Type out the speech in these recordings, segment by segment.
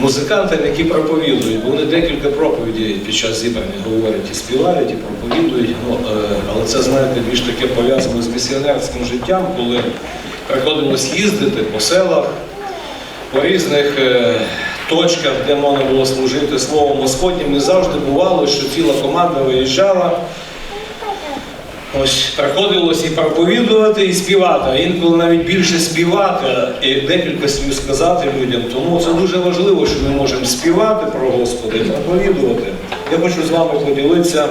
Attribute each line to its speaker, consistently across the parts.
Speaker 1: музикантам, які проповідують, бо вони декілька проповідей під час зібрання говорять і співають, і проповідують. Ну, е, але це, знаєте, більш таке пов'язано з місіонерським життям, коли приходилось їздити по селах, по різних е, точках, де можна було служити словом Господнім. І завжди бувало, що ціла команда виїжджала. Ось приходилось і проповідувати, і співати, а інколи навіть більше співати і декілька слів сказати людям. Тому це дуже важливо, що ми можемо співати про Господа і проповідувати. Я хочу з вами поділитися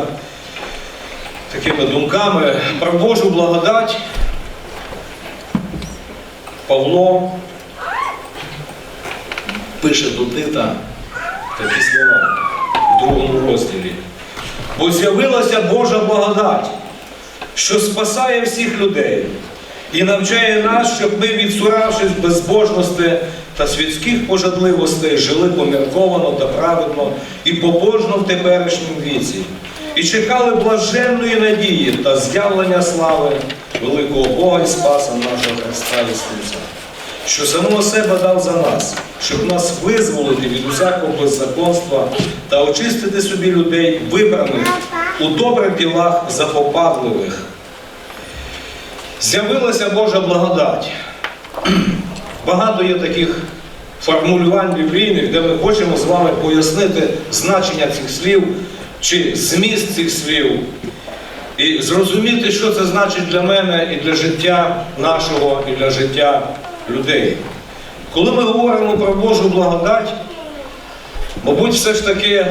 Speaker 1: такими думками про Божу благодать. Павло пише до Тита такі слова в другому розділі. Бо з'явилася Божа благодать що спасає всіх людей і навчає нас, щоб ми, відсуравшись безбожності та світських пожадливостей, жили помірковано та праведно і побожно в теперішньому віці, і чекали блаженної надії та з'явлення слави великого Бога і Спаса нашого Христа Ісуса, що самого себе дав за нас, щоб нас визволити від усякого беззаконства та очистити собі людей, вибраних у добрих ділах запопадливих. З'явилася Божа благодать. Багато є таких формулювань біблійних, де ми хочемо з вами пояснити значення цих слів чи зміст цих слів. І зрозуміти, що це значить для мене і для життя нашого, і для життя людей. Коли ми говоримо про Божу благодать, мабуть, все ж таки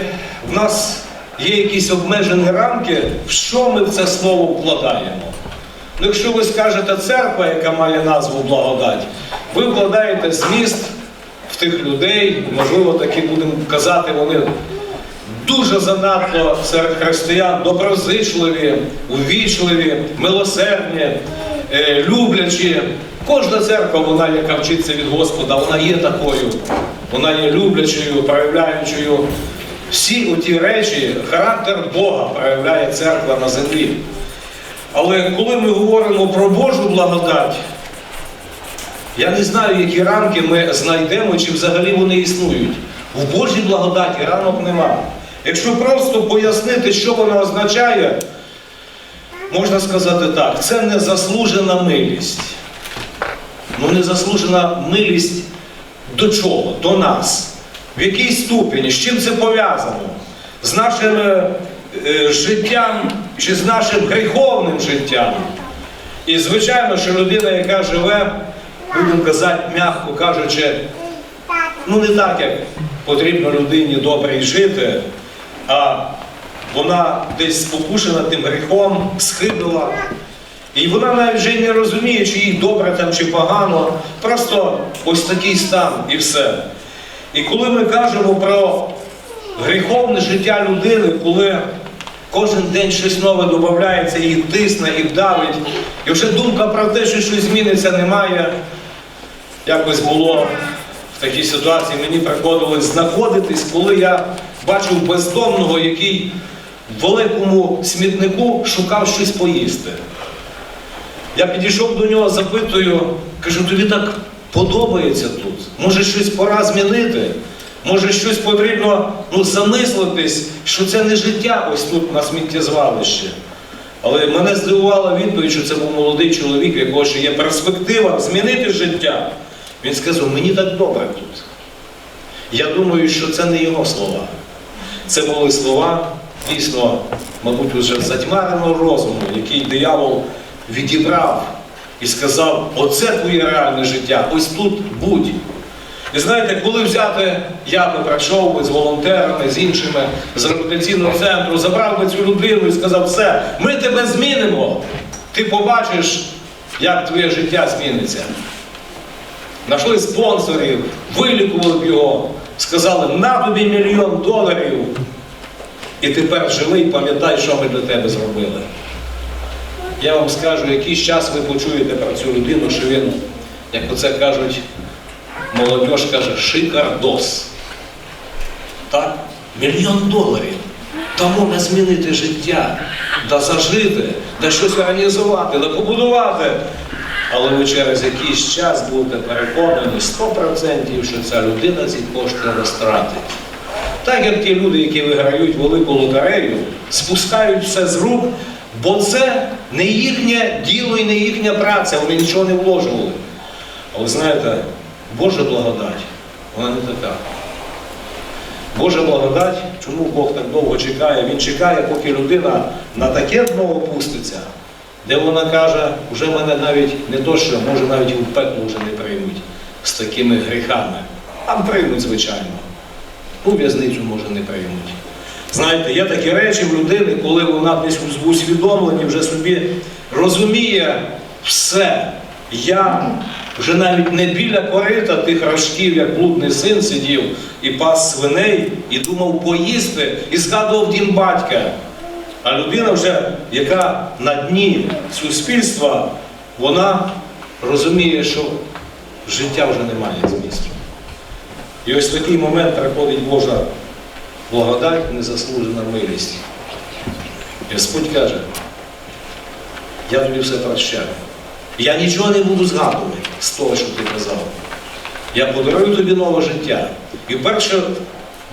Speaker 1: в нас є якісь обмежені рамки, в що ми в це слово вкладаємо. Ну, якщо ви скажете церква, яка має назву благодать, ви вкладаєте зміст в тих людей, можливо, такі будемо казати, вони дуже занадто серед християн доброзичливі, увічливі, милосердні, е, люблячі. Кожна церква, вона, яка вчиться від Господа, вона є такою, вона є люблячою, проявляючою. Всі оті речі, характер Бога проявляє церква на землі. Але коли ми говоримо про Божу благодать, я не знаю, які рамки ми знайдемо, чи взагалі вони існують. В Божій благодаті рамок нема. Якщо просто пояснити, що вона означає, можна сказати так, це незаслужена милість. Ну, незаслужена милість до чого? До нас. В якій ступені? З чим це пов'язано? З нашим е, життям чи з нашим гріховним життям? І звичайно, що людина, яка живе, будемо казати, м'яко кажучи, ну не так, як потрібно людині добре жити, а вона десь спокушена тим гріхом, схибила. І вона навіть вже не розуміє, чи їй добре там чи погано. Просто ось такий стан і все. І коли ми кажемо про гріховне життя людини, коли кожен день щось нове додається, і тисне, і вдавить, і вже думка про те, що щось зміниться, немає. Якось було в такій ситуації, мені приходилось знаходитись, коли я бачив бездомного, який в великому смітнику шукав щось поїсти. Я підійшов до нього, запитую, кажу, тобі так подобається тут. Може щось пора змінити? Може щось потрібно ну, замислитись, що це не життя ось тут на сміттєзвалищі. Але мене здивувала відповідь, що це був молодий чоловік, у якого ще є перспектива змінити життя. Він сказав, мені так добре тут. Я думаю, що це не його слова. Це були слова, дійсно, мабуть, уже затьмареного розуму, який диявол відібрав і сказав, оце твоє реальне життя, ось тут будь. І знаєте, коли взяти, я би прийшов би з волонтерами, з іншими з реабілітаційного центру, забрав би цю людину і сказав, все, ми тебе змінимо. Ти побачиш, як твоє життя зміниться. Нашли спонсорів, вилікували б його, сказали, на тобі мільйон доларів. І тепер живи і пам'ятай, що ми для тебе зробили. Я вам скажу, якийсь час ви почуєте про цю людину, що він, як оце кажуть, молодь каже, шикардос. Так? Мільйон доларів. Та можна змінити життя, да зажити, да щось організувати, да побудувати. але ви через якийсь час будете переконані 100%, що ця людина ці кошти розтратить. Так як ті люди, які виграють велику лотерею, спускають все з рук, бо це не їхнє діло і не їхня праця, вони нічого не вложували. Але знаєте, Божа благодать, вона не така. Божа благодать, чому Бог так довго чекає? Він чекає, поки людина на таке дно опуститься, де вона каже, вже мене навіть не то, що може навіть в пекло вже не приймуть з такими гріхами. Там приймуть, звичайно. У в'язницю може не приймуть. Знаєте, є такі речі в людини, коли вона десь в усвідомленні вже собі розуміє все. Я вже навіть не біля корита тих рожків, як блудний син сидів і пас свиней, і думав поїсти, і згадував дім батька. А людина вже, яка на дні суспільства, вона розуміє, що життя вже не має змісту. І ось в такий момент приходить Божа благодать, незаслужена милість. Господь каже, я тобі все прощаю. Я нічого не буду згадувати з того, що ти казав. Я подарую тобі нове життя. І перше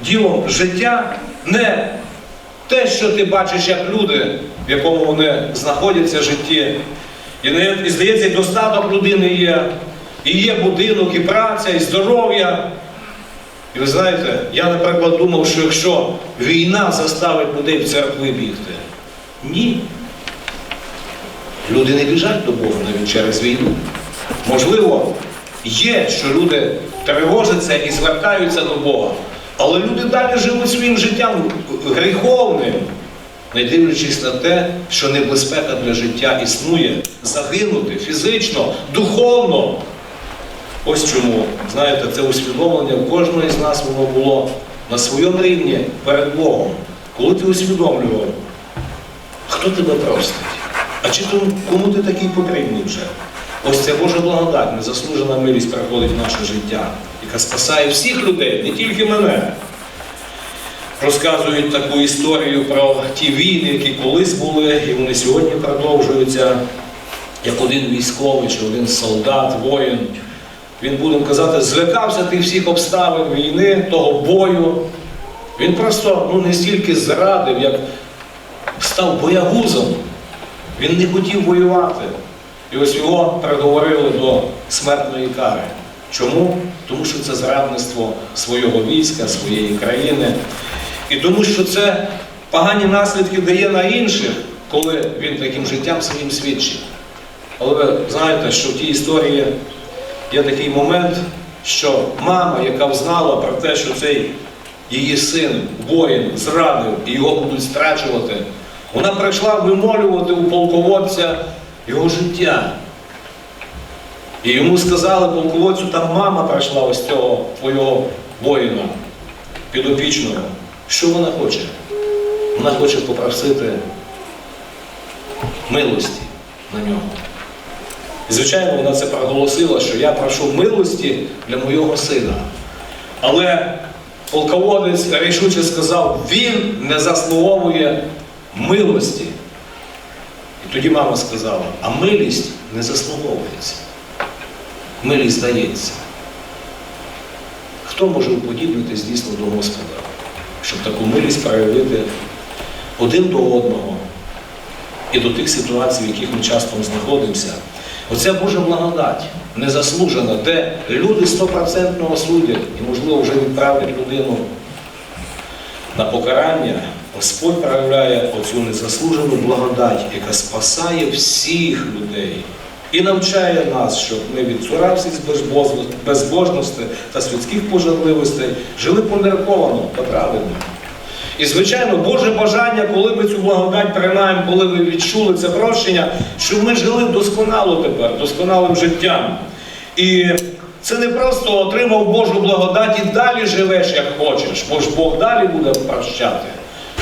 Speaker 1: діло життя не те, що ти бачиш як люди, в якому вони знаходяться в житті. І, і здається, достаток людини є, і є будинок, і праця, і здоров'я. І ви знаєте, я, наприклад, думав, що якщо війна заставить людей в церкви бігти, ні. Люди не біжать до Бога навіть через війну. Можливо, є, що люди тривожаться і звертаються до Бога, але люди далі живуть своїм життям гріховним, не дивлячись на те, що небезпека для життя існує, загинути фізично, духовно. Ось чому, знаєте, це усвідомлення в кожного з нас воно було на своєму рівні перед Богом. Коли ти усвідомлював, хто тебе простить? А чи кому ти такий потрібний вже? Ось це Божа благодать, незаслужена милість приходить в наше життя, яка спасає всіх людей, не тільки мене. Розказують таку історію про ті війни, які колись були, і вони сьогодні продовжуються, як один військовий чи один солдат, воїн. Він, будемо казати, злякався тих всіх обставин війни, того бою. Він просто ну, не стільки зрадив, як став боягузом. Він не хотів воювати. І ось його приговорили до смертної кари. Чому? Тому що це зрадництво свого війська, своєї країни. І тому що це погані наслідки дає на інших, коли він таким життям своїм свідчить. Але ви знаєте, що в тій історії є такий момент, що мама, яка взнала про те, що цей її син, воїн, зрадив і його будуть страчувати, вона прийшла вимолювати у полководця його життя. І йому сказали полководцю, там мама прийшла ось цього твого воїна підопічного. Що вона хоче? Вона хоче попросити милості на нього. І, звичайно, вона це проголосила, що я прошу милості для моєго сина. Але полководець рішуче сказав, він не заслуговує милості. Тоді мама сказала, а милість не заслуговується. Милість дається. Хто може уподібнитись дійсно до Господа, щоб таку милість проявити один до одного і до тих ситуацій, в яких ми часто знаходимося? Оця Божа благодать незаслужена, де люди стопроцентно осудять і, можливо, вже відправлять людину на покарання, Господь проявляє оцю незаслужену благодать, яка спасає всіх людей і навчає нас, щоб ми відцурався з безбожності та світських пожадливостей, жили помірковано та правильно. І, звичайно, Боже бажання, коли ми цю благодать приймаємо, коли ми відчули це прощення, щоб ми жили досконало тепер, досконалим життям. І це не просто отримав Божу благодать і далі живеш, як хочеш, бо ж Бог далі буде прощати.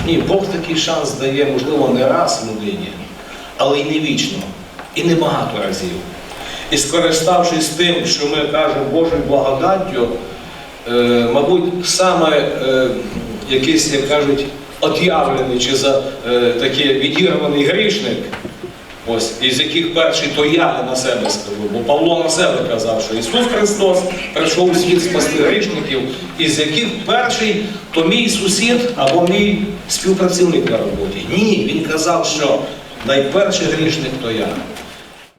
Speaker 1: Ні, Бог такий шанс дає, можливо, не раз людині, але й не вічно, і не багато разів. І скориставшись тим, що ми кажемо Божою благодаттю, е, мабуть, саме е, якийсь, як кажуть, от'явлений чи за е, такий відірваний грішник, Ось, із яких перший, то я на себе скажу, бо Павло на себе казав, що Ісус Христос прийшов у світ спасти грішників, із яких перший, то мій сусід або мій співпрацівник на роботі. Ні, він казав, що найперший грішник то я.